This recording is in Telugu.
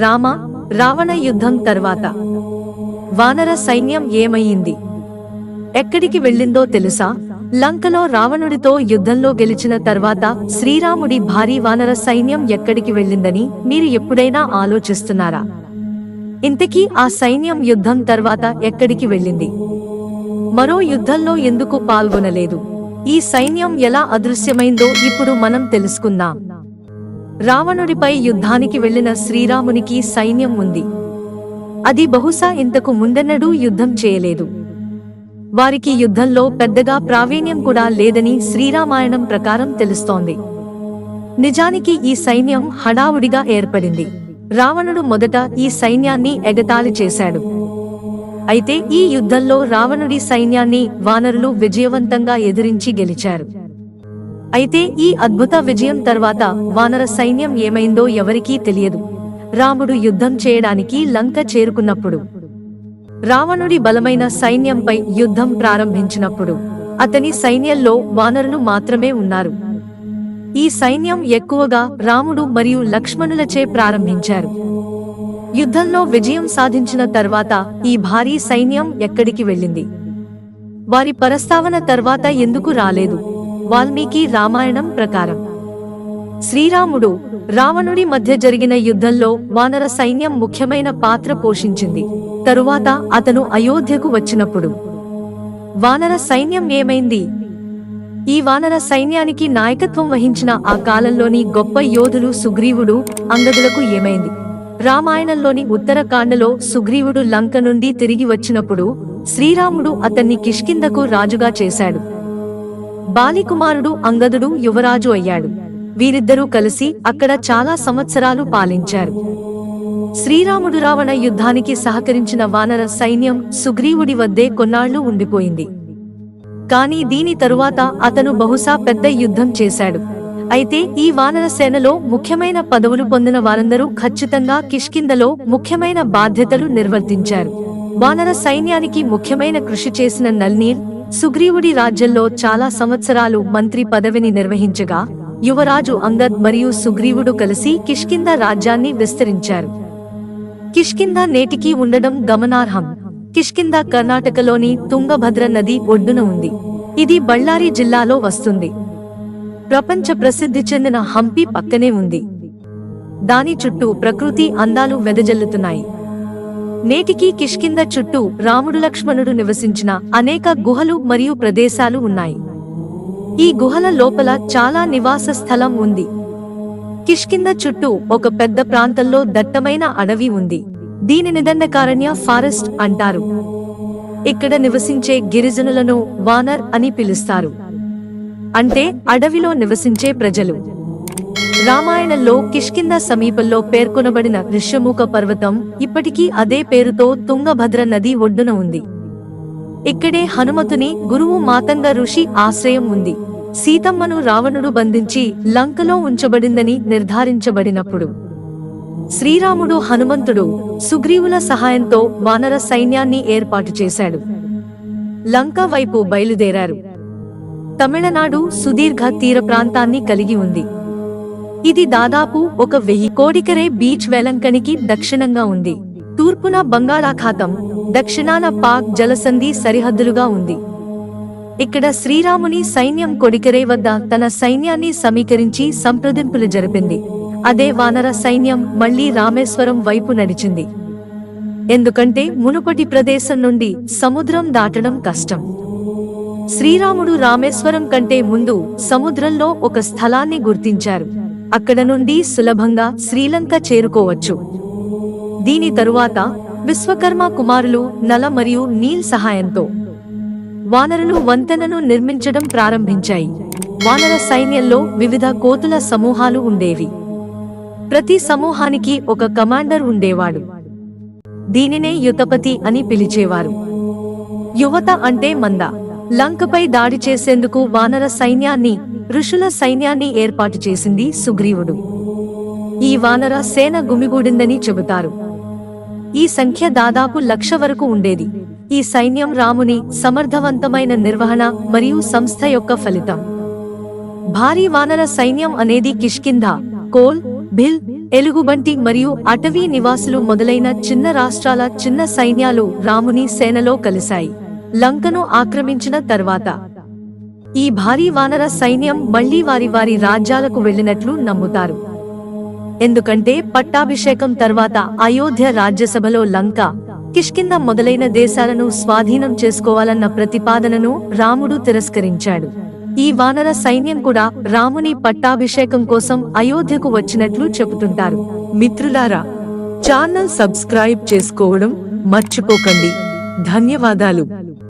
రామ రావణ యుద్ధం తర్వాత వానర సైన్యం ఏమయ్యింది ఎక్కడికి వెళ్ళిందో తెలుసా? లంకలో రావణుడితో యుద్ధంలో గెలిచిన తర్వాత శ్రీరాముడి భారీ వానర సైన్యం ఎక్కడికి వెళ్ళిందని మీరు ఎప్పుడైనా ఆలోచిస్తున్నారా? ఇంతకీ ఆ సైన్యం యుద్ధం తర్వాత ఎక్కడికి వెళ్ళింది? మరో యుద్ధంలో ఎందుకు పాల్గొనలేదు? ఈ సైన్యం ఎలా అదృశ్యమైందో ఇప్పుడు మనం తెలుసుకుందాం. రావణుడిపై యుద్ధానికి వెళ్ళిన శ్రీరామునికి సైన్యం ఉంది. అది బహుశా ఇంతకు ముందెన్నడూ యుద్ధం చేయలేదు. వారికి యుద్ధంలో పెద్దగా ప్రావీణ్యం కూడా లేదని శ్రీరామాయణం ప్రకారం తెలుస్తోంది. నిజానికి ఈ సైన్యం హడావుడిగా ఏర్పడింది. రావణుడు మొదట ఈ సైన్యాన్ని ఎగతాళి చేశాడు. అయితే ఈ యుద్ధంలో రావణుడి సైన్యాన్ని వానరులు విజయవంతంగా ఎదిరించి గెలిచారు. అయితే ఈ అద్భుత విజయం తర్వాత వానర సైన్యం ఏమైందో ఎవరికీ తెలియదు. రాముడు యుద్ధం చేయడానికి లంక చేరుకున్నప్పుడు రావణుడి బలమైన సైన్యంపై యుద్ధం ప్రారంభించినప్పుడు అతని సైన్యంలో వానరులు మాత్రమే ఉన్నారు. ఈ సైన్యం ఎక్కువగా రాముడు మరియు లక్ష్మణులచే ప్రారంభించారు. యుద్ధంలో విజయం సాధించిన తర్వాత ఈ భారీ సైన్యం ఎక్కడికి వెళ్ళింది? వారి ప్రస్తావన తర్వాత ఎందుకు రాలేదు? వాల్మీకి రామాయణం ప్రకారం. శ్రీరాముడు రావణుడి మధ్య జరిగిన యుద్ధంలో వానర సైన్యం ముఖ్యమైన పాత్ర పోషించింది. తరువాత అతను అయోధ్యకు వచ్చినప్పుడు. వానర సైన్యం ఏమైంది? ఈ వానర సైన్యానికి నాయకత్వం వహించిన ఆ కాలంలోని గొప్ప యోధులు సుగ్రీవుడు అంగదులకు ఏమైంది? రామాయణంలోని ఉత్తరకాండలో సుగ్రీవుడు లంక నుండి తిరిగి వచ్చినప్పుడు శ్రీరాముడు అతన్ని కిష్కిందకు రాజుగా చేశాడు. బాలికుమారుడు అంగదుడు యువరాజు అయ్యాడు. వీరిద్దరూ కలిసి అక్కడ చాలా సంవత్సరాలు పాలించారు. శ్రీరాముడు రావణ యుద్ధానికి సహకరించిన వానర సైన్యం సుగ్రీవుడి వద్దే కొన్నాళ్ళు ఉండిపోయింది. కానీ దీని తరువాత అతను బహుశా పెద్ద యుద్ధం చేశాడు. అయితే ఈ వానర సేనలో ముఖ్యమైన పదవులు పొందిన వారందరూ ఖచ్చితంగా కిష్కిందలో ముఖ్యమైన బాధ్యతలు నిర్వర్తించారు. వానర సైన్యానికి ముఖ్యమైన కృషి చేసిన నల్నీర్ సుగ్రీవుడి రాజ్యంలో చాలా సంవత్సరాలు మంత్రి పదవిని నిర్వహించగా యువరాజు అంగద్ మరియు సుగ్రీవుడు కలిసి కిష్కింద రాజ్యాన్ని విస్తరించారు. కిష్కింద నేటికి ఉండడం గమనార్హం. కిష్కింద కర్ణాటకలోని తుంగభద్ర నది ఒడ్డున ఉంది. ఇది బళ్ళారి జిల్లాలో వస్తుంది. ప్రపంచ ప్రసిద్ధి చెందిన హంపి పక్కనే ఉంది. దాని చుట్టూ ప్రకృతి అందాలు వెదజల్లుతున్నాయి. నేటికి కిష్కింద చుట్టూ రాముడు లక్ష్మణుడు నివసించిన అనేక గుహలు మరియు ప్రదేశాలు ఉన్నాయి. ఈ గుహల లోపల చాలా నివాస స్థలం ఉంది. కిష్కింద చుట్టూ ఒక పెద్ద ప్రాంతంలో దట్టమైన అడవి ఉంది. దీని నిదండకారణ్య ఫారెస్ట్ అంటారు. ఇక్కడ నివసించే గిరిజనులను వానర్ అని పిలుస్తారు. అంటే అడవిలో నివసించే ప్రజలు. రామాయణంలో కిష్కింద సమీపంలో పేర్కొనబడిన ఋష్యముఖ పర్వతం ఇప్పటికీ అదే పేరుతో తుంగభద్ర నది ఒడ్డున ఉంది. ఇక్కడే హనుమతుని గురువు మాతంగ ఋషి ఆశ్రయం ఉంది. సీతమ్మను రావణుడు బంధించి లంకలో ఉంచబడిందని నిర్ధారించబడినప్పుడు శ్రీరాముడు హనుమంతుడు సుగ్రీవుల సహాయంతో వానర సైన్యాన్ని ఏర్పాటు చేశాడు. లంక వైపు బయలుదేరారు. తమిళనాడు సుదీర్ఘ తీర ప్రాంతాన్ని కలిగి ఉంది. ఇది దాదాపు ఒక వెయ్యి కోడికరే బీచ్ వెలంకనికి దక్షిణంగా ఉంది. తూర్పున బంగాళాఖాతం దక్షిణాన పాక్ జలసంధి సరిహద్దులుగా ఉంది. ఇక్కడ శ్రీరాముని సైన్యం కొడికరే వద్ద తన సైన్యాన్ని సమీకరించి సంప్రదింపులు జరిపింది. అదే వానర సైన్యం మళ్ళీ రామేశ్వరం వైపు నడిచింది. ఎందుకంటే మునుపటి ప్రదేశం నుండి సముద్రం దాటడం కష్టం. శ్రీరాముడు రామేశ్వరం కంటే ముందు సముద్రంలో ఒక స్థలాన్ని గుర్తించారు. అక్కడ నుండి సులభంగా శ్రీలంక చేరుకోవచ్చు. దీని తరువాత విశ్వకర్మ కుమారులు నల మరియు నీల్ సహాయంతో వానరులు వంతెనను నిర్మించడం ప్రారంభించాయి. వానర సైన్యంలో వివిధ కోతుల సమూహాలు ఉండేవి. ప్రతి సమూహానికి ఒక కమాండర్ ఉండేవాడు. దీనినే యుతపతి అని పిలిచేవారు. యువత అంటే మంద. లంకపై దాడి చేసేందుకు వానర సైన్యాన్ని ఋషుల సైన్యాన్ని ఏర్పాటు చేసింది సుగ్రీవుడు. ఈ వానర సేన గుమిగూడిందని చెబుతారు. ఈ సంఖ్య దాదాపు లక్ష వరకు ఉండేది. ఈ సైన్యం రాముని సమర్థవంతమైన నిర్వహణ మరియు సంస్థ యొక్క ఫలితం. భారీ వానర సైన్యం అనేది కిష్కింధ కోల్ భిల్ ఎలుగుబంటి మరియు అటవీ నివాసులు మొదలైన చిన్న రాష్ట్రాల చిన్న సైన్యాలు రాముని సేనలో కలిశాయి. లంకను ఆక్రమించిన తర్వాత ఈ భారీ వానర సైన్యం మళ్ళీ వారి వారి రాజ్యాలకు వెళ్ళినట్లు నమ్ముతారు. ఎందుకంటే పట్టాభిషేకం తర్వాత అయోధ్య రాజ్యసభలో లంక కిష్కింద మొదలైన దేశాలను స్వాధీనం చేసుకోవాలన్న ప్రతిపాదనను రాముడు తిరస్కరించాడు. ఈ వానర సైన్యం కూడా రాముని పట్టాభిషేకం కోసం అయోధ్యకు వచ్చినట్లు చెబుతుంటారు. మిత్రులారా ఛానల్ సబ్స్క్రైబ్ చేసుకోవడం మర్చిపోకండి. ధన్యవాదాలు.